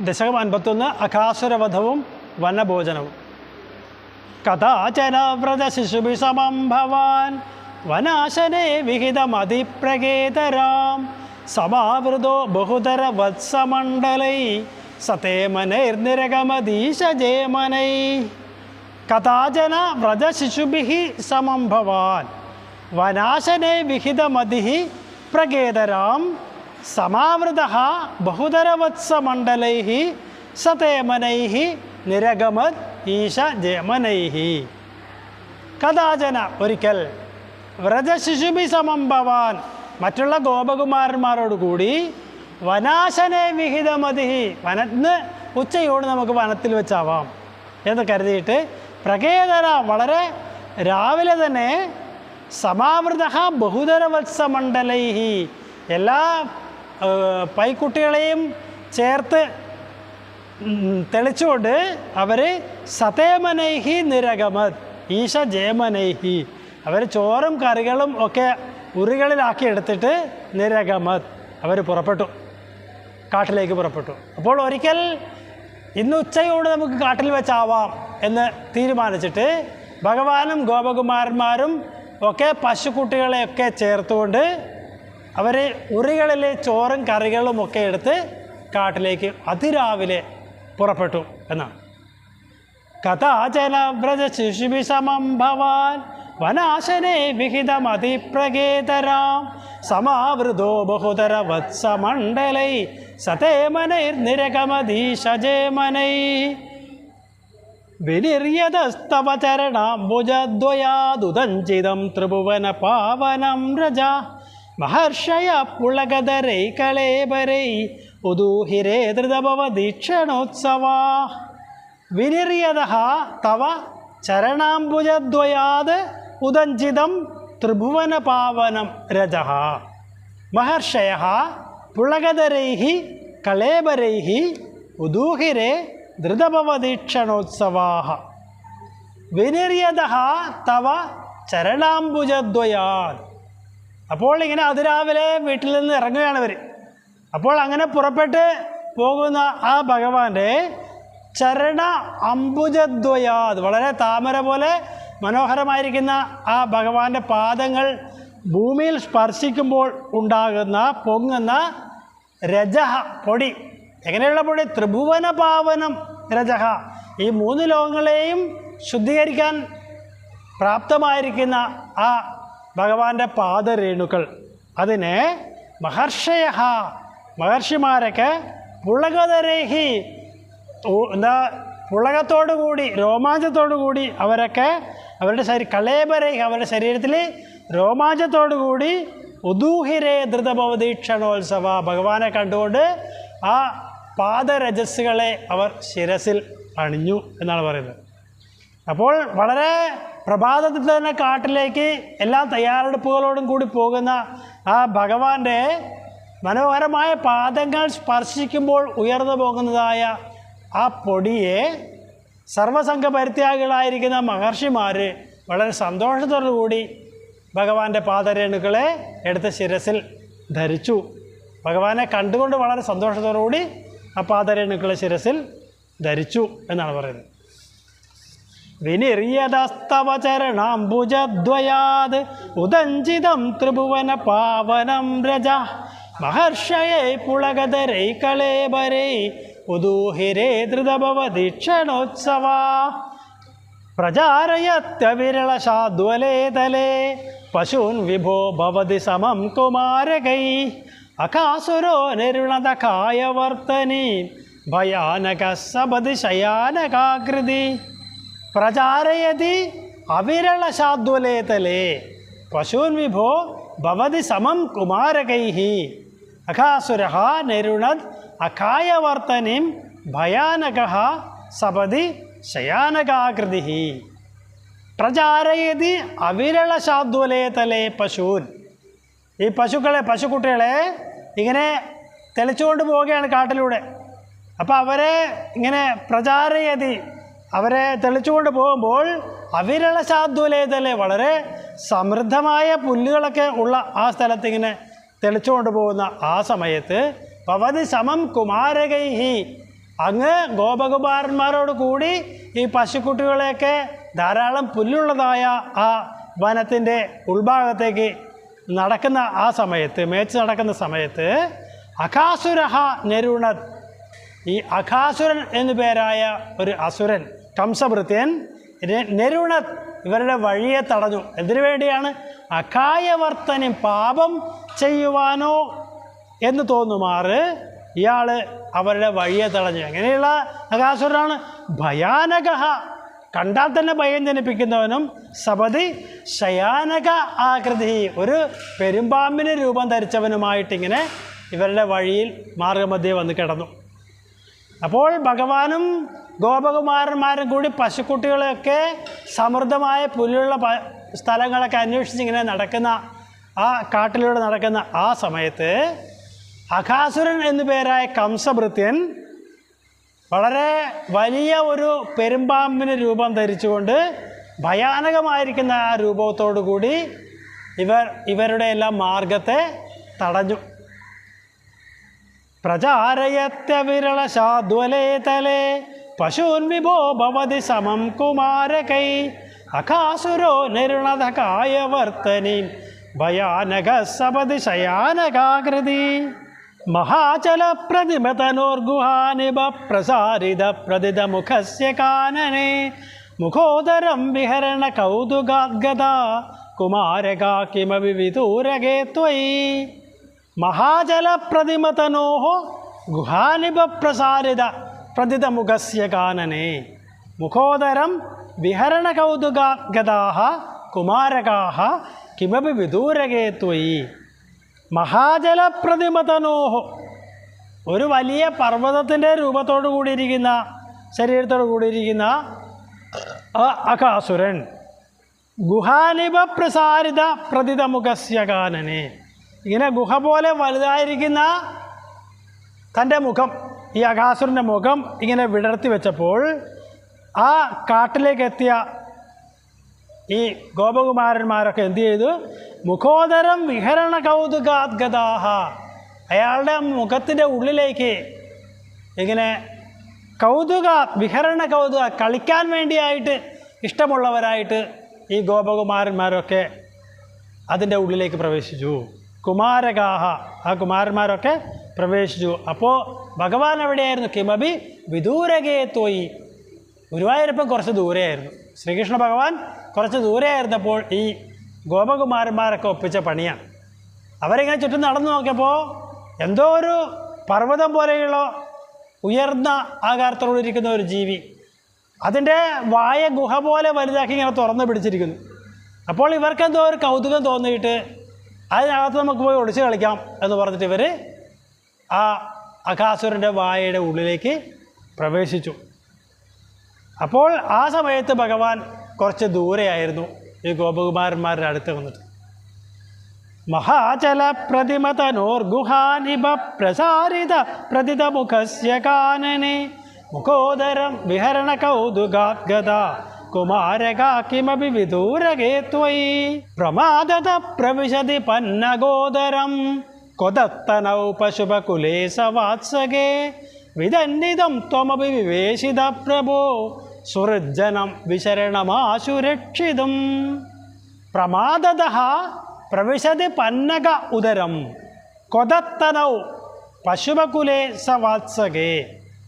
ദശകം അൻപത്തൊന്ന് അകാസുരവധവും വനഭോജനവും. കഥാചന വ്രത ശിശുഭി സമം ഭവാൻ വനാശനെ വിഹിതമതിപ്രകേതരാം. സമാവൃതോ ബഹുതര വത്സമണ്ഡലൈ സതേമനൈർനിരകമദീശജേമനൈ കഥാചന വ്രജശിശുഭി സമം ഭവാൻ വനാശനെ വിഹിതമതി പ്രകേതരാം. സമാവൃത ബഹുതരവത്സമണ്ഡലൈ സതേമനൈ നിരഗമത് ഈശ ജയമനൈ കഥാചന ഒരിക്കൽ സമം ഭവാൻ മറ്റുള്ള ഗോപകുമാരന്മാരോടുകൂടി വനാശനെ വിഹിതമതി വനത്തിന് ഉച്ചയോട് നമുക്ക് വനത്തിൽ വെച്ചാവാം എന്ന് കരുതിയിട്ട് പ്രകേതര വളരെ രാവിലെ തന്നെ സമാവൃത ബഹുതരവത്സമണ്ഡലൈ എല്ലാ പൈക്കുട്ടികളെയും ചേർത്ത് തെളിച്ചുകൊണ്ട് അവർ സതേമനൈഹി നിരഗമത് ഈശ ജയമനൈഹി. അവർ ചോറും കറികളും ഒക്കെ ഉറികളിലാക്കി എടുത്തിട്ട് നിരഗമത് അവർ പുറപ്പെട്ടു. കാട്ടിലേക്ക് പുറപ്പെട്ടു. അപ്പോൾ ഒരിക്കൽ ഇന്ന് ഉച്ചയോട് നമുക്ക് കാട്ടിൽ വെച്ചാവാം എന്ന് തീരുമാനിച്ചിട്ട് ഭഗവാനും ഗോപകുമാരന്മാരും ഒക്കെ പശുക്കുട്ടികളെയൊക്കെ ചേർത്തുകൊണ്ട് അവർ ഉറികളിലെ ചോറും കറികളും ഒക്കെ എടുത്ത് കാട്ടിലേക്ക് അതിരാവിലെ പുറപ്പെട്ടു എന്നാണ്. കഥാചന വ്രജ ശിശുഭി സമം ഭവാൻ വനാശനെ വിഹിതമതിപ്രകേതരാം സമാവൃതോ ബഹുതര വത്സമണ്ഡലൈ സതേമനൈർനിരകമധീശജേമനൈ വിനിര്യതസ്തവ ചരണാംബുജദ്വയാദുദഞ്ചിതം ത്രിഭുവന പാവനം രജ. മഹർഷയ പുളകധരൈ കളേബരൈ ഉദൂഹിരേ ധൃതഭവദീക്ഷണോത്സവാ വിനിര്യത തവ ചരണാംബുജദ്വയാത് ഉദഞ്ചിതം ത്രിഭുവന പാവനം രജ മഹർഷയ പുളകധരൈ കളേബരൈ ഉദൂഹിരേ ധൃതഭവദീക്ഷണോത്സവാ വിനിര്യത തവ ചരണാംബുജദ്വയാത് അപ്പോൾ ഇങ്ങനെ അതിരാവിലെ വീട്ടിൽ നിന്ന് ഇറങ്ങുകയാണ് ഇവർ അപ്പോൾ അങ്ങനെ പുറപ്പെട്ട് പോകുന്ന ആ ഭഗവാന്റെ ചരണ അംബുജദ്വയാത് വളരെ താമര പോലെ മനോഹരമായിരിക്കുന്ന ആ ഭഗവാന്റെ പാദങ്ങൾ ഭൂമിയിൽ സ്പർശിക്കുമ്പോൾ ഉണ്ടാകുന്ന പൊങ്ങുന്ന രജഹ പൊടി. എങ്ങനെയുള്ള പൊടി? ത്രിഭുവന പാവനം രജഹ. ഈ മൂന്ന് ലോകങ്ങളെയും ശുദ്ധീകരിക്കാൻ പ്രാപ്തമായിരിക്കുന്ന ആ ഭഗവാന്റെ പാദരേണുക്കൾ. അതിനെ മഹർഷയ മഹർഷിമാരൊക്കെ പുളകതരേഹി എന്താ പുളകത്തോടു കൂടി രോമാഞ്ചത്തോടു കൂടി അവരൊക്കെ അവരുടെ ശരീര കളേബരേഹി അവരുടെ ശരീരത്തിൽ രോമാഞ്ചത്തോടു കൂടി ഉദൂഹിരേ ധൃതഭവദീക്ഷണോത്സവ ഭഗവാനെ കണ്ടുകൊണ്ട് ആ പാദരജസ്സുകളെ അവർ ശിരസിൽ അണിഞ്ഞു എന്നാണ് പറയുന്നത്. അപ്പോൾ വളരെ പ്രഭാതത്തിൽ തന്നെ കാട്ടിലേക്ക് എല്ലാ തയ്യാറെടുപ്പുകളോടും കൂടി പോകുന്ന ആ ഭഗവാന്റെ മനോഹരമായ പാദങ്ങൾ സ്പർശിക്കുമ്പോൾ ഉയർന്നു പോകുന്നതായ ആ പൊടിയെ സർവസംഘ പരിത്യാഗികളായിരിക്കുന്ന മഹർഷിമാർ വളരെ സന്തോഷത്തോടുകൂടി ഭഗവാന്റെ പാദരേണുക്കളെ എടുത്ത ശിരസിൽ ധരിച്ചു. ഭഗവാനെ കണ്ടുകൊണ്ട് വളരെ സന്തോഷത്തോടുകൂടി ആ പാദരേണുക്കളെ ശിരസിൽ ധരിച്ചു എന്നാണ് പറയുന്നത്. വിനിര്യതസ്തവ ചരണാംബുജദ്വയാത് ഉദഞ്ചിതം ത്രിഭുവന പാവനം രജ. മഹർഷയൈ പുളകതരൈ കളേബരൈ ഉദൂഹിരേ ധൃതഭവദീക്ഷണോത്സവാ പ്രചാരയത്യവിരളശാദ്വലേ തലേ പശൂൻ വിഭോ ഭവതി സമം കുമാരകൈ. അകാസുരോ നിരുണതകായ വർത്തനി ഭയാനക സപതി ശയാനകാകൃതി. പ്രചാരയതി അവിരളശാദ്വലേതലേ. പശൂൻ വിഭോ ഭവതി സമം കുമാരകൈഹി. അഖാസുര നിരുണത് അകായവർത്തനിം ഭയാനക സപതി ശയാനകാകൃതി പ്രചാരയതി അവിരളശാദ്വലേതലേ പശൂൻ. ഈ പശുക്കളെ പശുക്കുട്ടികളെ ഇങ്ങനെ തെളിച്ചുകൊണ്ട് പോവുകയാണ് കാട്ടിലൂടെ. അപ്പോൾ അവരെ ഇങ്ങനെ പ്രചാരയതി അവരെ തെളിച്ചുകൊണ്ട് പോകുമ്പോൾ അവിരളശാദ്വലേതലെ വളരെ സമൃദ്ധമായ പുല്ലുകളൊക്കെ ഉള്ള ആ സ്ഥലത്ത് ഇങ്ങനെ തെളിച്ചുകൊണ്ട് പോകുന്ന ആ സമയത്ത് ഭവതി സമം കുമാരകൈഹി. അങ്ങ് ഗോപകുമാരന്മാരോട് കൂടി ഈ പശുക്കുട്ടികളെയൊക്കെ ധാരാളം പുല്ലുള്ളതായ ആ വനത്തിന്റെ ഉൾഭാഗത്തേക്ക് നടക്കുന്ന ആ സമയത്ത് മേച്ച് നടക്കുന്ന സമയത്ത് അഖാസുരഹ നെരുണത് ഈ അഖാസുരൻ എന്നു പേരായ ഒരു അസുരൻ കംസഭൃത്യൻ നെരുണ ഇവരുടെ വഴിയെ തടഞ്ഞു. എന്തിനു വേണ്ടിയാണ്? അകായവർത്തനി പാപം ചെയ്യുവാനോ എന്ന് തോന്നുമാറ് ഇയാൾ അവരുടെ വഴിയെ തടഞ്ഞു. അങ്ങനെയുള്ള അകാസുരനാണ്? ഭയാനക കണ്ടാൽ തന്നെ ഭയം ജനിപ്പിക്കുന്നവനും സപതി ശയാനക ആകൃതി. ഒരു പെരുമ്പാമ്പിന് രൂപം ധരിച്ചവനുമായിട്ടിങ്ങനെ ഇവരുടെ വഴിയിൽ മാർഗമധ്യേ വന്ന് കിടന്നു. അപ്പോൾ ഭഗവാനും ഗോപകുമാരന്മാരും കൂടി പശുക്കുട്ടികളെയൊക്കെ സമൃദ്ധമായ പുല്ലുള്ള പ സ്ഥലങ്ങളൊക്കെ അന്വേഷിച്ച് ഇങ്ങനെ നടക്കുന്ന ആ കാട്ടിലൂടെ നടക്കുന്ന ആ സമയത്ത് അഖാസുരൻ എന്നു പേരായ കംസഭൃത്യൻ വളരെ വലിയ ഒരു പെരുമ്പാമ്പിന് രൂപം ധരിച്ചുകൊണ്ട് ഭയാനകമായിരിക്കുന്ന ആ രൂപത്തോടു കൂടി ഇവർ ഇവരുടെ എല്ലാം മാർഗത്തെ തടഞ്ഞു. പ്രചാരയത്യ വിരള ശാദ്വലേ തലേ പശൂൻ വിഭോ ഭവതി സമം കുമാരകൈ. അഖാസുരോ നിരുണതകായ വർത്തനി ഭയാനക സപതി ശയാനകാകൃതി മഹാചല പ്രതിമതനോർഗുഹാനിഭ പ്രസാരിത പ്രതിത മുഖസ്യ കാനനെ മുഖോദരം വിഹരണ കൗതുകാദ്ഗത കുമാരകാ കിമവി വിദൂരകേ ത്വയി മഹാജലപ്രതിമതനോ ഗുഹാനിഭപ്രസാരിത. പ്രതിതമുഖസ്യ കാനനെ മുഖോദരം വിഹരണകൗതുകാഗതാഹ കുമാരകാഹ കിമപി വിദൂരകേ ത്വയി. മഹാജലപ്രതിമതനോ ഒരു വലിയ പർവതത്തിന്റെ രൂപത്തോടു കൂടിയിരിക്കുന്ന ശരീരത്തോടു കൂടിയിരിക്കുന്ന അകാസുരൻ. ഗുഹാനിപ പ്രസാരിത പ്രതിതമുഖസ്യകാനനെ ഇങ്ങനെ ഗുഹ പോലെ വലുതായിരിക്കുന്ന തന്റെ മുഖം ഈ അകാസുരന്റെ മുഖം ഇങ്ങനെ വിടർത്തി വെച്ചപ്പോൾ ആ കാട്ടിലേക്ക് എത്തിയ ഈ ഗോപകുമാരന്മാരൊക്കെ എന്തു ചെയ്തു? മുഖോദരം വിഹരണ കൗതുകാദ്ഗതാഹ അയാളുടെ മുഖത്തിന്റെ ഉള്ളിലേക്ക് ഇങ്ങനെ കൗതുക വിഹരണ കൗതുക കളിക്കാൻ വേണ്ടിയായിട്ട് ഇഷ്ടമുള്ളവരായിട്ട് ഈ ഗോപകുമാരന്മാരൊക്കെ അതിന്റെ ഉള്ളിലേക്ക് പ്രവേശിച്ചു. കുമാരകാഹ. ആ കുമാരന്മാരൊക്കെ പ്രവേശിച്ചു. അപ്പോൾ ഭഗവാൻ എവിടെയായിരുന്നു? കിമബി വിദൂരകേ തോയി ഗുരുവായൂരപ്പം കുറച്ച് ദൂരെയായിരുന്നു. ശ്രീകൃഷ്ണ ഭഗവാൻ കുറച്ച് ദൂരെയായിരുന്നപ്പോൾ ഈ ഗോപകുമാരന്മാരൊക്കെ ഒപ്പിച്ച പണിയാണ്. അവരിങ്ങനെ ചുറ്റും നടന്നു നോക്കിയപ്പോൾ എന്തോ ഒരു പർവതം പോലെയുള്ള ഉയർന്ന ആകാരത്തോടിരിക്കുന്ന ഒരു ജീവി. അതിന്റെ വായ ഗുഹ പോലെ വലുതാക്കി ഇങ്ങനെ തുറന്നു പിടിച്ചിരിക്കുന്നു. അപ്പോൾ ഇവർക്കെന്തോ ഒരു കൗതുകം തോന്നിയിട്ട് അതിനകത്ത് നമുക്ക് പോയി ഒളിച്ച് കളിക്കാം എന്ന് പറഞ്ഞിട്ട് ഇവർ ആ അകാസുരന്റെ വായയുടെ ഉള്ളിലേക്ക് പ്രവേശിച്ചു. അപ്പോൾ ആ സമയത്ത് ഭഗവാൻ കുറച്ച് ദൂരെയായിരുന്നു ഈ ഗോപകുമാരന്മാരുടെ അടുത്ത് വന്നിട്ട്. മഹാചല പ്രതിമതനോർഗുഹാനിഭ പ്രസാരിത പ്രതിത മുഖസ്യ കാനനെ. മുഖോദരം വിഹരണ കൗതുകാഗത കുമാരക കിമപി വിദൂരകേ ത്വയി? പ്രമാദത പ്രവിശതി പന്നഗോദരം. കൊതത്തനൗ പശുപകുലേ സവാത്സകേ. വിദന്നിതം ത്വമപി വിവേശിത പ്രഭോ. സുഹൃജ്ജനം വിശരണമാശുരക്ഷിതും. പ്രമാദത പ്രവിശതി പന്നക ഉദരം. കൊതത്തനൗ പശുപകുലേ സവാത്സകേ.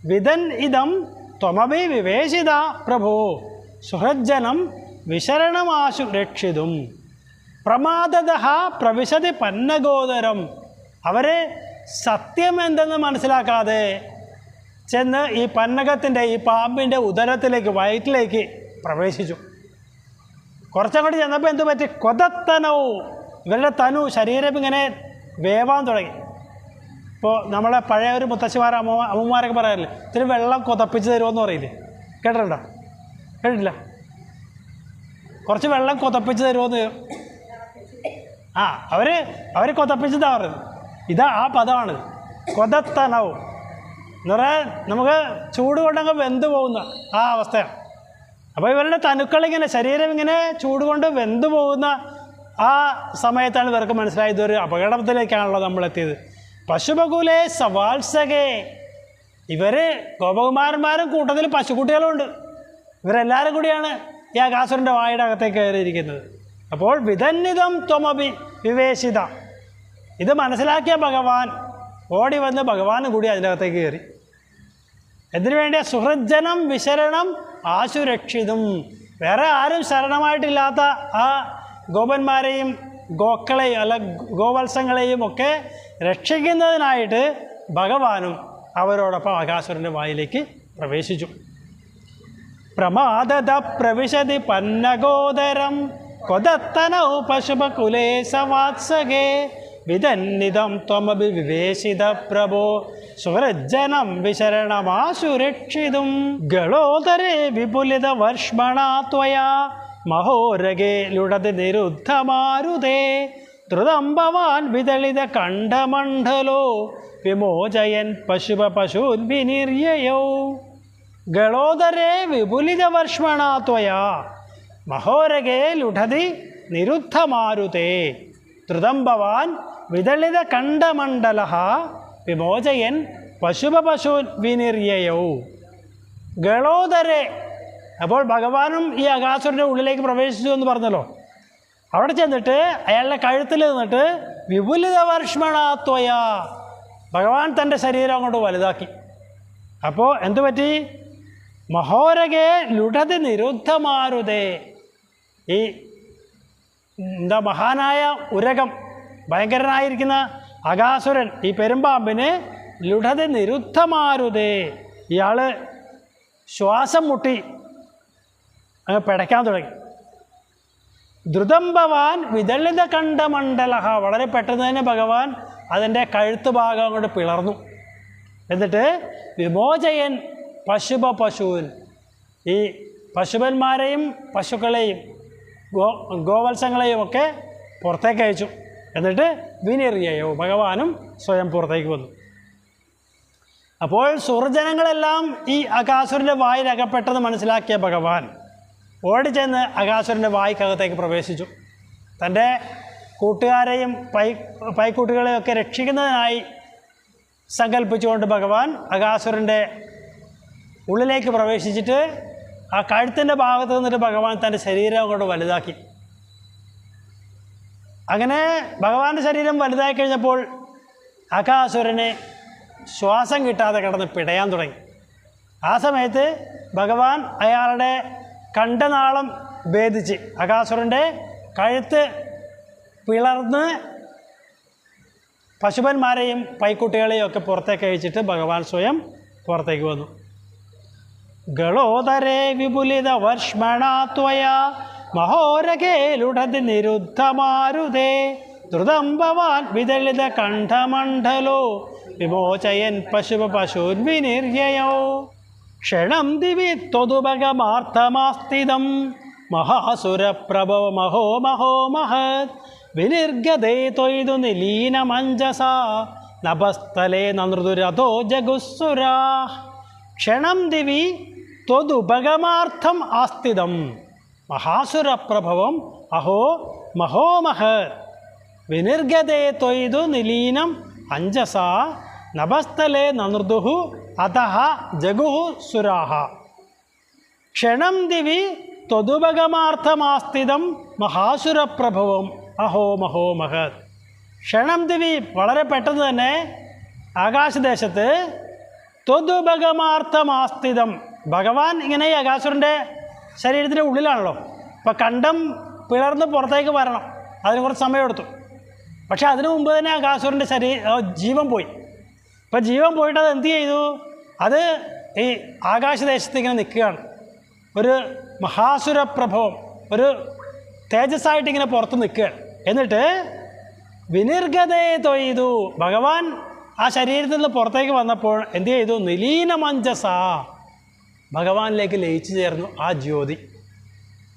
വിദൻ ഇതം ത്വമപി വിവേശിത പ്രഭോ. സുഹൃജ്ജനം വിശരണമാശു രക്ഷിതും പ്രമാദത പ്രവിശതി പന്നഗോദരം അവരെ സത്യം എന്തെന്ന് മനസ്സിലാക്കാതെ ചെന്ന് ഈ പന്നകത്തിന്റെ ഈ പാമ്പിന്റെ ഉദരത്തിലേക്ക് വയറ്റിലേക്ക് പ്രവേശിച്ചു. കുറച്ചങ്ങോട്ട് ചെന്നപ്പോൾ എന്തു പറ്റി? കൊതത്തനവും ഇവരുടെ തനു ശരീരം ഇങ്ങനെ വേവാൻ തുടങ്ങി. ഇപ്പോൾ നമ്മളെ പഴയ ഒരു മുത്തശ്ശിമാർ അമ്മ അമ്മമാരൊക്കെ പറയാറില്ലേ? ഇത്തിരി വെള്ളം കൊതപ്പിച്ച് തരുമെന്ന് പറയില്ലേ? കേട്ടിട്ടുണ്ടോ? കേട്ടിട്ടില്ല. കുറച്ച് വെള്ളം കൊതപ്പിച്ച് തരുമോന്ന്. ആ അവർ അവർ കൊതപ്പിച്ചതാ പറയുന്നത്. ഇതാ ആ പദമാണ്. കൊതത്തനവും എന്ന് പറയാൻ നമുക്ക് ചൂട് കൊണ്ടങ്ങ് വെന്ത് പോകുന്ന ആ അവസ്ഥയാണ്. അപ്പോൾ ഇവരുടെ തനുക്കളിങ്ങനെ ശരീരം ഇങ്ങനെ ചൂട് കൊണ്ട് വെന്ത് പോകുന്ന ആ സമയത്താണ് ഇവർക്ക് മനസ്സിലായത് ഒരു അപകടത്തിലേക്കാണല്ലോ നമ്മൾ എത്തിയത്. പശുപകുലെ സവാത്സകേ. ഇവർ ഗോപകുമാരന്മാരും കൂട്ടത്തിൽ പശുക്കുട്ടികളുമുണ്ട് ഇവരെല്ലാവരും കൂടിയാണ് ഈ അകാസുരന്റെ വായുടെ അകത്തേക്ക് കയറിയിരിക്കുന്നത്. അപ്പോൾ വിധന്നിതം ത്വമപി വിവേശിത. ഇത് മനസ്സിലാക്കിയ ഭഗവാൻ ഓടി വന്ന് ഭഗവാനും കൂടി അതിനകത്തേക്ക് കയറി. എന്തിനു വേണ്ടിയ? സുഹൃജ്ജനം വിശരണം ആശുരക്ഷിതും. വേറെ ആരും ശരണമായിട്ടില്ലാത്ത ആ ഗോപന്മാരെയും ഗോക്കളെയും അല്ല ഗോവത്സങ്ങളെയും ഒക്കെ രക്ഷിക്കുന്നതിനായിട്ട് ഭഗവാനും അവരോടൊപ്പം ആകാസുരന്റെ വായിലേക്ക് പ്രവേശിച്ചു. പ്രമാദത പ്രവിശതി പന്നഗോദരം കൊദത്തനൗ പശുപകുലേ സവാത്സകേ വിധന്നിതം ത്വമപി വിവേശിത പ്രഭോ സുഹൃജ്ജനം വിശരണമാശുരക്ഷിതും ഗളോദരേ വിപുലിത വർഷ്മണാ ത്വയാ മഹോരഗേ ലുടതി നിരുദ്ധമാരുതേ ധൃതംബവാൻ വിതളിത കണ്ഠമണ്ഡലോ വിമോചയൻ പശുപ പശൂൻ വിനിര്യയോ ഗളോദരേ വിപുലിതവർഷ്മണ ത്വയാ. മഹോരഗേ ലുഠതി നിരുദ്ധമാരുതേ. ധൃതം ഭവാൻ വിദളിത കണ്ഠമണ്ഡല വിമോചയൻ പശുപശൂൻ വിനിര്യയൗ ഗളോദരെ. അപ്പോൾ ഭഗവാനും ഈ അകാസുരന്റെ ഉള്ളിലേക്ക് പ്രവേശിച്ചു എന്ന് പറഞ്ഞല്ലോ. അവിടെ ചെന്നിട്ട് അയാളുടെ കഴുത്തിൽ നിന്നിട്ട് വിപുലിത വർഷ്മണാത്വയ ഭഗവാൻ തന്റെ ശരീരം അങ്ങോട്ട് വലുതാക്കി. അപ്പോൾ എന്തു പറ്റി മഹോരകെ ലുടത് നിരുദ്ധമാരുതേ. ഈ എന്താ മഹാനായ ഉരകം ഭയങ്കരനായിരിക്കുന്ന അകാസുരൻ ഈ പെരുമ്പാമ്പിന് ലുടത് നിരുദ്ധമാരുതേ. ഇയാൾ ശ്വാസം മുട്ടി അങ്ങ് പിടയ്ക്കാൻ തുടങ്ങി. വിതളിത വിദളിത കണ്ഠമണ്ഡല വളരെ പെട്ടെന്ന് തന്നെ ഭഗവാൻ അതിന്റെ കഴുത്ത് ഭാഗം കൊണ്ട് പിളർന്നു. എന്നിട്ട് വിമോചയൻ പശുപ പശുവിൻ ഈ പശുപന്മാരെയും പശുക്കളെയും ഗോ ഗോവത്സങ്ങളെയും ഒക്കെ പുറത്തേക്ക് അയച്ചു. എന്നിട്ട് വിനിറിയയോ ഭഗവാനും സ്വയം പുറത്തേക്ക് വന്നു. അപ്പോൾ സുഹൃജനങ്ങളെല്ലാം ഈ അകാസുരന്റെ വായിലകപ്പെട്ടെന്ന് മനസ്സിലാക്കിയ ഭഗവാൻ ഓടിച്ചെന്ന് അകാസുരന്റെ വായിക്കകത്തേക്ക് പ്രവേശിച്ചു. തന്റെ കൂട്ടുകാരെയും പൈ പൈക്കൂട്ടുകളെയും ഒക്കെ രക്ഷിക്കുന്നതിനായി സങ്കല്പിച്ചുകൊണ്ട് ഭഗവാൻ അകാസുരന്റെ ഉള്ളിലേക്ക് പ്രവേശിച്ചിട്ട് ആ കഴുത്തിന്റെ ഭാഗത്ത് നിന്നിട്ട് ഭഗവാൻ തന്റെ ശരീരം അങ്ങോട്ട് വലുതാക്കി. അങ്ങനെ ഭഗവാന്റെ ശരീരം വലുതായി കഴിഞ്ഞപ്പോൾ അകാസുരന് ശ്വാസം കിട്ടാതെ കിടന്ന് പിടയാൻ തുടങ്ങി. ആ സമയത്ത് ഭഗവാൻ അയാളുടെ കണ്ടനാളം ഭേദിച്ച് അകാസുരന്റെ കഴുത്ത് പിളർന്ന് പശുപന്മാരെയും പൈക്കുട്ടികളെയും ഒക്കെ പുറത്തേക്ക് അയച്ചിട്ട് ഭഗവാൻ സ്വയം പുറത്തേക്ക് വന്നു. ഗളോദരേ വിപുലിത വർഷ്മണാത്വയ മഹോരകേലുടത് നിരുദ്ധമാരുതേ. ദ്രുതം ഭവാൻ വിദളിത കണ്ഠമണ്ഡലോ വിമോചയൻ പശുപ പശൂൻവിനിർയയോ ക്ഷണം ദിവി ത്വതുപകമാർത്ഥമാസ്ഥിതം മഹാസുരപ്രഭോ മഹോ മഹോ മഹത്. വിനിർഗതേ ത്വയിതു നിലീനമഞ്ജസ നഭസ്ഥലേ നൃതുരഥോ ജഗുസുരാ ക്ഷണം ദിവി ത്വതുപഗമാർത്ഥം ആസ്ഥിതം. മഹാസുരപ്രഭവം അഹോ മഹോമഹ. വിനിർഗതേ ത്വയ്തു നിലീനം അഞ്ജസ നഭസ്ഥലേ നനൃദുഹു അതഃ ജഗുഹു സുരാഹ. ക്ഷണം ദിവി ത്വതുപഗമാർത്ഥമാസ്ഥിതം മഹാസുരപ്രഭവം അഹോ മഹോ മഹത് ക്ഷണം ദിവി വളരെ പെട്ടെന്ന് തന്നെ ആകാശദേശത്ത് ത്വതുപഗമാർത്ഥമാസ്ഥിതം ഭഗവാൻ ഇങ്ങനെ ഈ അകാസുരന്റെ ശരീരത്തിന്റെ ഉള്ളിലാണല്ലോ. അപ്പോൾ കണ്ടം പിളർന്ന് പുറത്തേക്ക് വരണം. അതിന് കുറച്ച് സമയമെടുത്തു. പക്ഷേ അതിനു മുമ്പ് തന്നെ അകാസുരന്റെ ശരീര ജീവൻ പോയി. അപ്പോൾ ജീവൻ പോയിട്ട് അത് എന്ത് ചെയ്തു? അത് ഈ ആകാശദേശത്ത് ഇങ്ങനെ നിൽക്കുകയാണ്. ഒരു മഹാസുരപ്രഭവം ഒരു തേജസ്സായിട്ട് ഇങ്ങനെ പുറത്ത് നിൽക്കുകയാണ് എന്നിട്ട് വിനിർഗതയെ തൊയ്തു ഭഗവാൻ ആ ശരീരത്തിൽ നിന്ന് പുറത്തേക്ക് വന്നപ്പോൾ എന്ത് ചെയ്തു? നിലീനമഞ്ജസ. ഭഗവാനിലേക്ക് ലയിച്ചു ചേർന്നു ആ ജ്യോതി.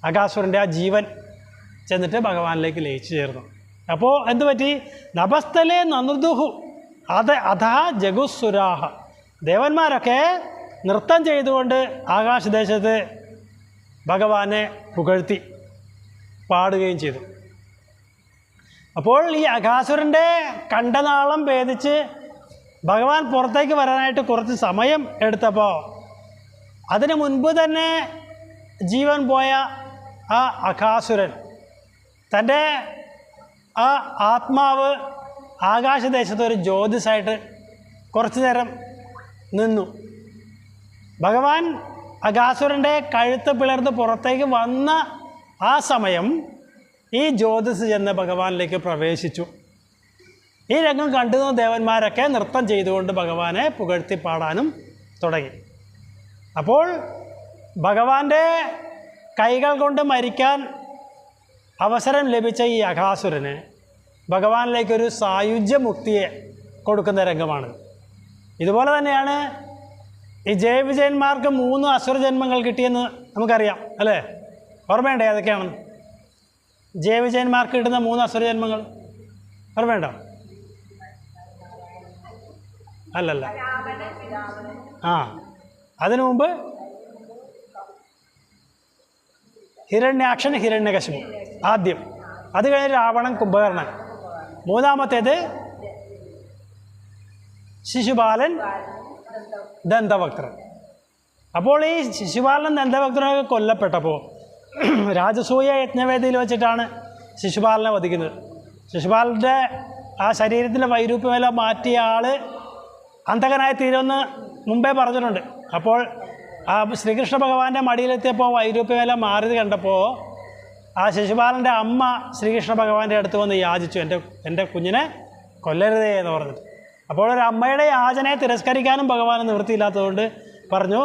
അകാസുരന്റെ ആ ജീവൻ ചെന്നിട്ട് ഭഗവാനിലേക്ക് ലയിച്ചു ചേർന്നു. അപ്പോൾ എന്ത് പറ്റി? നഭസ്ഥലേ നനുദുഹു അത് അഥാ ജഗുസുരാഹ ദേവന്മാരൊക്കെ നൃത്തം ചെയ്തുകൊണ്ട് ആകാശദേശത്ത് ഭഗവാനെ പുകഴ്ത്തി പാടുകയും ചെയ്തു. അപ്പോൾ ഈ അകാസുരന്റെ കണ്ടനാളം ഭേദിച്ച് ഭഗവാൻ പുറത്തേക്ക് വരാനായിട്ട് കുറച്ച് സമയം എടുത്തപ്പോൾ അതിനു മുൻപ് തന്നെ ജീവൻ പോയ ആ അഖാസുരൻ തന്റെ ആ ആത്മാവ് ആകാശദേശത്ത് ഒരു ജ്യോതിസായിട്ട് കുറച്ചു നേരം നിന്നു. ഭഗവാൻ അഖാസുരന്റെ കഴുത്ത് പിളർന്ന് പുറത്തേക്ക് വന്ന ആ സമയം ഈ ജ്യോതിസ് ചെന്ന് ഭഗവാനിലേക്ക് പ്രവേശിച്ചു. ഈ രംഗം കണ്ടുന്ന ദേവന്മാരൊക്കെ നൃത്തം ചെയ്തുകൊണ്ട് ഭഗവാനെ പുകഴ്ത്തി പാടാനും തുടങ്ങി. അപ്പോൾ ഭഗവാന്റെ കൈകൾ കൊണ്ട് മരിക്കാൻ അവസരം ലഭിച്ച ഈ അഘാസുരന് ഭഗവാനിലേക്കൊരു സായുജ്യ മുക്തിയെ കൊടുക്കുന്ന രംഗമാണ്. ഇതുപോലെ തന്നെയാണ് ഈ ജയവിജയന്മാർക്ക് മൂന്ന് അസുരജന്മങ്ങൾ കിട്ടിയെന്ന് നമുക്കറിയാം അല്ലേ? ഓർമ്മയുണ്ടോ ഏതൊക്കെയാണെന്ന്? ജയവിജയന്മാർക്ക് കിട്ടുന്ന മൂന്ന് അസുരജന്മങ്ങൾ? ഓർമ്മയുണ്ടോ? അല്ലല്ല. ആ. അതിനു മുമ്പ് ഹിരണ്യാക്ഷൻ ഹിരണ്യകശിപു. ആദ്യം. അത് കഴിഞ്ഞ് രാവണൻ കുംഭകർണൻ. മൂന്നാമത്തേത് ശിശുപാലൻ ദന്തഭക്തൻ. അപ്പോൾ ഈ ശിശുപാലൻ ദന്തഭക്തനൊക്കെ കൊല്ലപ്പെട്ടപ്പോൾ രാജസൂയ യജ്ഞവേദിയിൽ വെച്ചിട്ടാണ് ശിശുപാലനെ വധിക്കുന്നത്. ശിശുപാലന്റെ ആ ശരീരത്തിലെ വൈരൂപ്യമെല്ലാം മാറ്റിയ ആൾ അന്തകനായി തീരുമെന്ന് മുമ്പേ പറഞ്ഞിട്ടുണ്ട്. അപ്പോൾ ആ ശ്രീകൃഷ്ണ ഭഗവാന്റെ മടിയിലെത്തിയപ്പോൾ വൈരൂപ്യവേല മാറിയത് കണ്ടപ്പോൾ ആ ശിശുപാലന്റെ അമ്മ ശ്രീകൃഷ്ണ ഭഗവാന്റെ അടുത്ത് വന്ന് യാചിച്ചു. എന്റെ എന്റെ കുഞ്ഞിനെ കൊല്ലരുതേ എന്ന് പറഞ്ഞിട്ട്. അപ്പോൾ ഒരു അമ്മയുടെ യാചനയെ തിരസ്കരിക്കാനും ഭഗവാന് നിവൃത്തിയില്ലാത്തതുകൊണ്ട് പറഞ്ഞു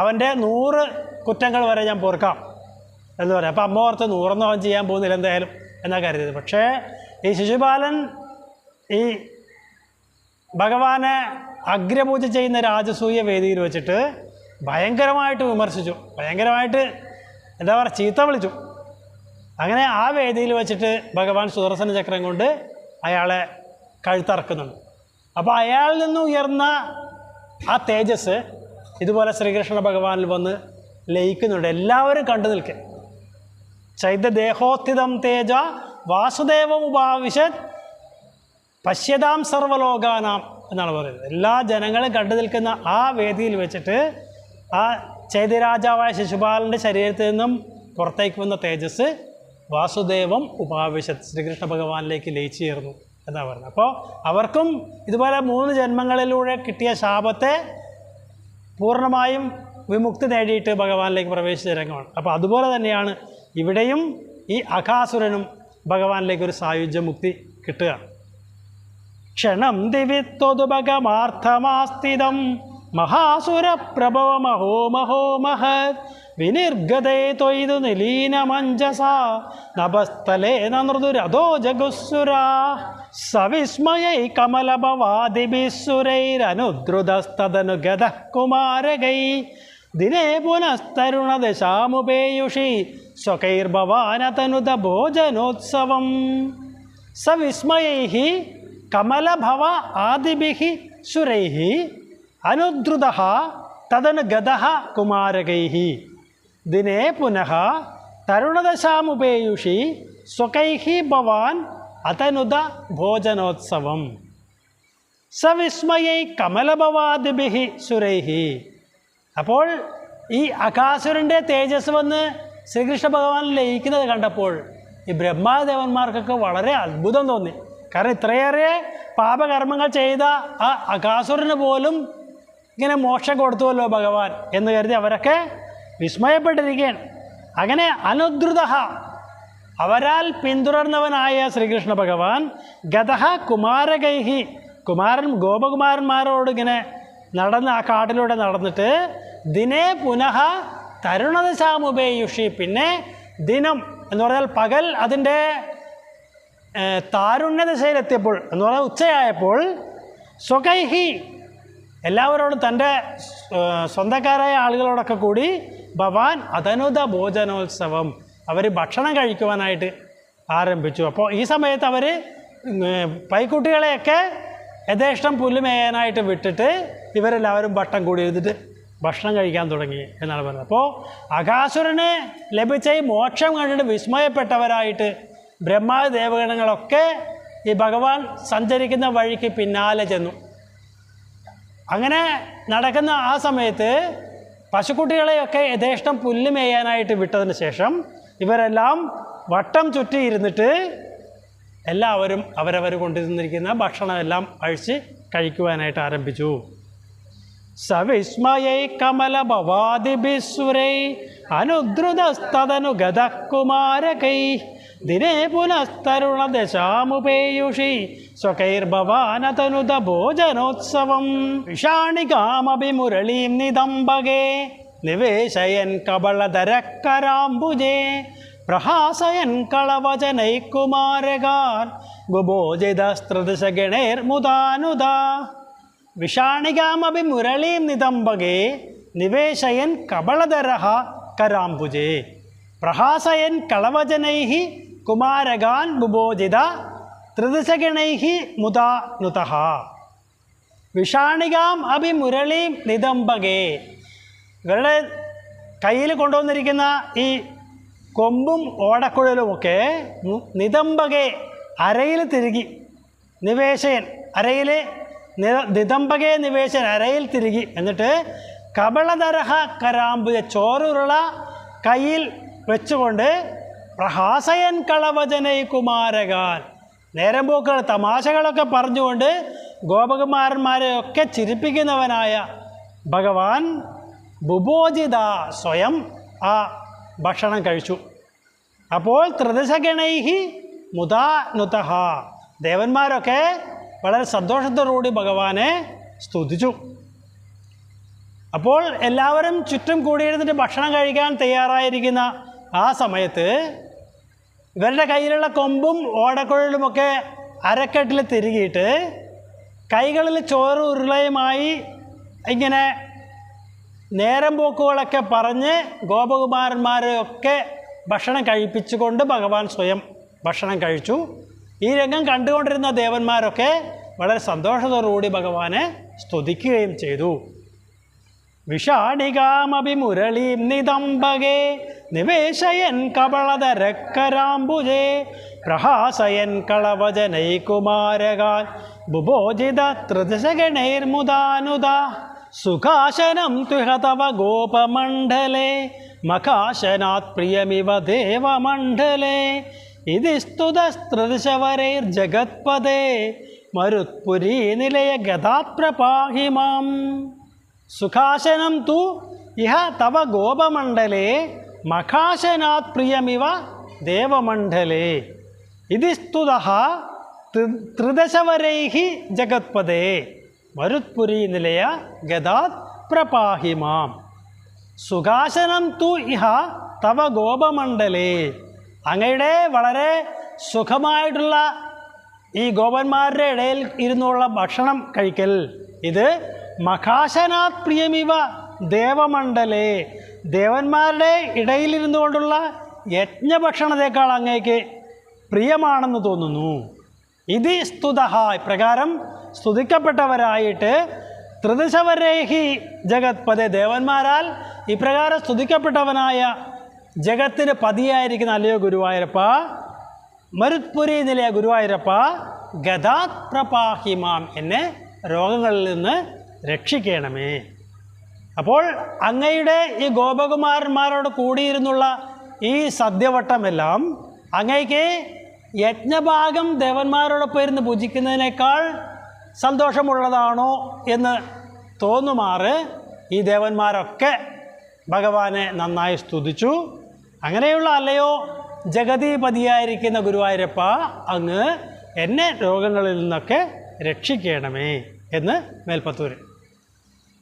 അവന്റെ നൂറ് കുറ്റങ്ങൾ വരെ ഞാൻ പൊറുക്കാം എന്ന് പറയാം അപ്പോൾ അമ്മ ഓർത്ത് നൂറൊന്നും അവൻ ചെയ്യാൻ പോകുന്നില്ല എന്തായാലും എന്നാ കരുതിയത്. പക്ഷേ ഈ ശിശുപാലൻ ഈ ഭഗവാനെ അഗ്രപൂജ ചെയ്യുന്ന രാജസൂയ വേദിയിൽ വെച്ചിട്ട് ഭയങ്കരമായിട്ട് വിമർശിച്ചു. ഭയങ്കരമായിട്ട് എന്താ പറയുക ചീത്ത വിളിച്ചു. അങ്ങനെ ആ വേദിയിൽ വെച്ചിട്ട് ഭഗവാൻ സുദർശന ചക്രം കൊണ്ട് അയാളെ കഴുത്തറക്കുന്നുണ്ട്. അപ്പോൾ അയാളിൽ നിന്ന് ഉയർന്ന ആ തേജസ് ഇതുപോലെ ശ്രീകൃഷ്ണ ഭഗവാനിൽ വന്ന് ലയിക്കുന്നുണ്ട്. എല്ലാവരും കണ്ടു നിൽക്കുക ചൈതദേഹോത്ഥിതം തേജ വാസുദേവം ഉപാവിശത് പശ്യതാം സർവലോകാനാം. എന്നാണ് പറയുന്നത്. എല്ലാ ജനങ്ങളും കണ്ടു നിൽക്കുന്ന ആ വേദിയിൽ വെച്ചിട്ട് ആ ചൈത്യരാജാവായ ശിശുപാലന്റെ ശരീരത്തിൽ നിന്നും പുറത്തേക്ക് വന്ന തേജസ് വാസുദേവം ഉപാവിശത് ശ്രീകൃഷ്ണ ഭഗവാനിലേക്ക് ലയിച്ചു ചേർന്നു എന്നാണ് പറയുന്നത്. അപ്പോൾ അവർക്കും ഇതുപോലെ മൂന്ന് ജന്മങ്ങളിലൂടെ കിട്ടിയ ശാപത്തെ പൂർണമായും വിമുക്തി നേടിയിട്ട് ഭഗവാനിലേക്ക് പ്രവേശിച്ച രംഗമാണ്. അപ്പോൾ അതുപോലെ തന്നെയാണ് ഇവിടെയും ഈ അഖാസുരനും ഭഗവാനിലേക്ക് ഒരു സായുജ്യ മുക്തി കിട്ടുക. ക്ഷണം ദിവിത്വതുപകമാർത്ഥമാസ്ഥിതം മഹാസുരപ്രഭവ മഹോ മഹോ മഹത്. വിനിർഗതേ ത്വയിതു നിലീനമഞ്ജസ നഭസ്ഥലേ നൃതുരഥോ ജഗുസുരാ സവിസ്മയൈ കമലഭവാദിഭിസുരൈരനുദ്രുതസ്തദനുഗത കുമാരകൈ ദിനേ പുനസ്തരുണദശാമുപേയുഷി. സ്വകൈർഭവാനതനുത ഭോജനോത്സവം സവിസ്മയൈ കമലഭവ ആദിഭി സുരൈഹി അനുദ്രുത തദനു ഗത കുമാരകൈ ദിനേ പുനഃ തരുണദശാമുപേയുഷി സ്വകൈഹി ഭവാൻ അതനുദ ഭോജനോത്സവം. സവിസ്മയൈ കമലഭവാദിഭി സുരൈഹി അപ്പോൾ ഈ അകാസുരന്റെ തേജസ് വന്ന് ശ്രീകൃഷ്ണ ഭഗവാൻ ലയിക്കുന്നത് കണ്ടപ്പോൾ ഈ ബ്രഹ്മാദേവന്മാർക്കൊക്കെ വളരെ അത്ഭുതം തോന്നി. കാരണം ഇത്രയേറെ പാപകർമ്മങ്ങൾ ചെയ്ത ആ അകാസുരന് പോലും ഇങ്ങനെ മോക്ഷം കൊടുത്തുവല്ലോ ഭഗവാൻ എന്ന് കരുതി അവരൊക്കെ വിസ്മയപ്പെട്ടിരിക്കുകയാണ്. അങ്ങനെ അനുദ്രുത അവരാൽ പിന്തുടർന്നവനായ ശ്രീകൃഷ്ണ ഭഗവാൻ ഗതഹ കുമാരകൈഹി കുമാരൻ ഗോപകുമാരന്മാരോട് ഇങ്ങനെ നടന്ന് ആ കാട്ടിലൂടെ നടന്നിട്ട് ദിനേ പുനഃ തരുണദശാമുപേയുഷി പിന്നെ ദിനം എന്ന് പറഞ്ഞാൽ പകൽ അതിന്റെ താരുണ്യദശയിലെത്തിയപ്പോൾ എന്ന് പറഞ്ഞാൽ ഉച്ചയായപ്പോൾ സ്വകൈഹി എല്ലാവരോടും തന്റെ സ്വന്തക്കാരായ ആളുകളോടൊക്കെ കൂടി ഭവാൻ അതനുത ഭോജനോത്സവം അവർ ഭക്ഷണം കഴിക്കുവാനായിട്ട് ആരംഭിച്ചു. അപ്പോൾ ഈ സമയത്ത് അവർ പൈക്കുട്ടികളെയൊക്കെ യഥേഷ്ടം പുല്ലുമേയാനായിട്ട് വിട്ടിട്ട് ഇവരെല്ലാവരും വട്ടം കൂടി എഴുതിട്ട് ഭക്ഷണം കഴിക്കാൻ തുടങ്ങി എന്നാണ് പറയുന്നത് അപ്പോൾ അകാസുരന് ലഭിച്ച ഈ മോക്ഷം കണ്ടിട്ട് വിസ്മയപ്പെട്ടവരായിട്ട് ബ്രഹ്മാ ദേവഗണങ്ങളൊക്കെ ഈ ഭഗവാൻ സഞ്ചരിക്കുന്ന വഴിക്ക് പിന്നാലെ ചെന്നു. അങ്ങനെ നടക്കുന്ന ആ സമയത്ത് പശുക്കുട്ടികളെയൊക്കെ യഥേഷ്ടം പുല്ല് മേയാനായിട്ട് വിട്ടതിന് ശേഷം ഇവരെല്ലാം വട്ടം ചുറ്റി ഇരുന്നിട്ട് എല്ലാവരും അവരവർ കൊണ്ടിരുന്നിരിക്കുന്ന ഭക്ഷണമെല്ലാം അഴിച്ച് കഴിക്കുവാനായിട്ട് ആരംഭിച്ചു. സവിസ്മയൈ കമല അനുദ്രുതസ്തനുഗതകുമാരകൈ ദിനേ പുനസ്തരുണ ദശാമുപേയുഷി സ്വകൈർഭവാനതനുത ഭോജനോത്സവം വിഷാണികാമപി മുരളീം നിദംബകേ. നിവേശയൻ കബളധരക്കരാംബുജേ. പ്രഹാസയൻ കളവചനൈകുമാരകാൻ ഗുബോജിതസ്ത്രദശഗണേർമുദാനുദാ വിഷാണികാമപി മുരളീം നിതംബകേ നിവേശയൻ കബളധര കരാംബുജേ. പ്രഹാസയൻ കളവജനൈ കുമാരകാൻ ബുബോജിത ത്രിദശഗണൈഹി മുതാ നുത. വിഷാണികാം അഭി മുരളീം നിതംബകേ ഇവരുടെ കയ്യിൽ കൊണ്ടുവന്നിരിക്കുന്ന ഈ കൊമ്പും ഓടക്കുഴലുമൊക്കെ നിതംബകെ അരയിൽ തിരുകി നിവേശയൻ അരയിൽ നിതംബകെ നിവേശൻ അരയിൽ തിരുകി. എന്നിട്ട് കപളതരഹ കരാമ്പുയ ചോറുരുള കയ്യിൽ വെച്ചുകൊണ്ട് പ്രഹാസയൻ കളവചനൈ കുമാരകാൻ. നേരം പോക്കുകൾ തമാശകളൊക്കെ പറഞ്ഞുകൊണ്ട് ഗോപകുമാരന്മാരെ ഒക്കെ ചിരിപ്പിക്കുന്നവനായ ഭഗവാൻ ബുബോജിത സ്വയം ആ ഭക്ഷണം കഴിച്ചു. അപ്പോൾ ത്രിദശഗണൈഹി മുതാ നുതഹ. ദേവന്മാരൊക്കെ വളരെ സന്തോഷത്തോടുകൂടി ഭഗവാനെ സ്തുതിച്ചു. അപ്പോൾ എല്ലാവരും ചുറ്റും കൂടിയിരുന്നിട്ട് ഭക്ഷണം കഴിക്കാൻ തയ്യാറായിരിക്കുന്ന ആ സമയത്ത് ഇവരുടെ കയ്യിലുള്ള കൊമ്പും ഓടക്കുഴലുമൊക്കെ അരക്കെട്ടിൽ തിരുകിയിട്ട് കൈകളിൽ ചോറ് ഉരുളയുമായി ഇങ്ങനെ നേരം പോക്കുകളൊക്കെ പറഞ്ഞ് ഗോപകുമാരന്മാരെയൊക്കെ ഭക്ഷണം കഴിപ്പിച്ചുകൊണ്ട് ഭഗവാൻ സ്വയം ഭക്ഷണം കഴിച്ചു. ഈ രംഗം കണ്ടുകൊണ്ടിരുന്ന ദേവന്മാരൊക്കെ വളരെ സന്തോഷത്തോടുകൂടി ഭഗവാനെ സ്തുതിക്കുകയും ചെയ്തു. വിഷാണികാമപി മുരളീം നിതംബകേ നിവേശയൻ കപളധരക്കരാംബുജേ പ്രഹാസയൻ കളവജനൈകുമാരകാൻ ബുബോജിത ത്രിദശഗണൈർമുദാനുദ സുഖാശനം തുഹ തവ ഗോപമണ്ഡലേ മകാശനാത് പ്രിയമിവ ദേവമണ്ഡലേ ഇതി സ്തുതസ്ത്രിദശവരൈർജഗത്പദേ മരുത്പുരീ നിലയ ഗതാത്പ്രപാഹി മാം. സുഖാശനം തു ഇഹ തവ ഗോപമണ്ഡലേ മഖാശനാത് പ്രിയമിവ ദേവമണ്ഡലേ. ഇതി സ്തുത ത്രിദശവരൈഹി ജഗത്പദേ മരുത്പുരി നിലയ ഗതാത് പ്രപാഹി മാം. സുഖാശനം തു ഇഹ തവ ഗോപമണ്ഡലേ. അങ്ങയുടെ വളരെ സുഖമായിട്ടുള്ള ഈ ഗോപന്മാരുടെ ഇടയിൽ ഇരുന്നുള്ള ഭക്ഷണം കഴിക്കൽ. ഇത് മഖാശനാത് പ്രിയമിവ ദേവമണ്ഡലേ. ദേവന്മാരുടെ ഇടയിലിരുന്നു കൊണ്ടുള്ള യജ്ഞഭക്ഷണത്തെക്കാൾ അങ്ങേക്ക് പ്രിയമാണെന്ന് തോന്നുന്നു. ഇത് സ്തുത. ഇപ്രകാരം സ്തുതിക്കപ്പെട്ടവരായിട്ട് ത്രിദശവരേഹി ജഗത്പദേ ദേവന്മാരാൽ ഇപ്രകാരം സ്തുതിക്കപ്പെട്ടവനായ ജഗത്തിന് പതിയായിരിക്കുന്ന അല്ലയോ ഗുരുവായൂരപ്പ? മരുത്പുരി നിലയ ഗുരുവായൂരപ്പ ഗതാത് പ്രപാഹിമാം എന്നെ രോഗങ്ങളിൽ നിന്ന് രക്ഷിക്കണമേ. അപ്പോൾ അങ്ങയുടെ ഈ ഗോപകുമാരന്മാരോട് കൂടിയിരുന്നുള്ള ഈ സദ്യവട്ടമെല്ലാം അങ്ങയ്ക്ക് യജ്ഞഭാഗം ദേവന്മാരോടൊപ്പം ഇരുന്ന് പൂജിക്കുന്നതിനേക്കാൾ സന്തോഷമുള്ളതാണോ എന്ന് തോന്നുമാറ് ഈ ദേവന്മാരൊക്കെ ഭഗവാനെ നന്നായി സ്തുതിച്ചു. അങ്ങനെയുള്ള അല്ലയോ? ജഗതീപതിയായിരിക്കുന്ന ഗുരുവായൂരപ്പ അങ്ങ് എന്നെ രോഗങ്ങളിൽ നിന്നൊക്കെ രക്ഷിക്കണമേ എന്ന് മേൽപ്പത്തൂര്.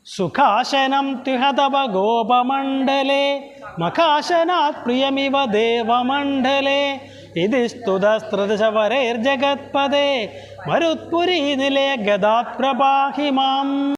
സുഖാശനം തിഹതവ ഗോപമണ്ഡലേ. മഖാശനാത് പ്രിയമിവ ദേവമണ്ഡലേ. ഇതി സ്തുതസ്തൃദശവരൈർജഗത്പദേ മരുത്പുരീ നിലയ ഗതാത് പ്രപാഹി മാം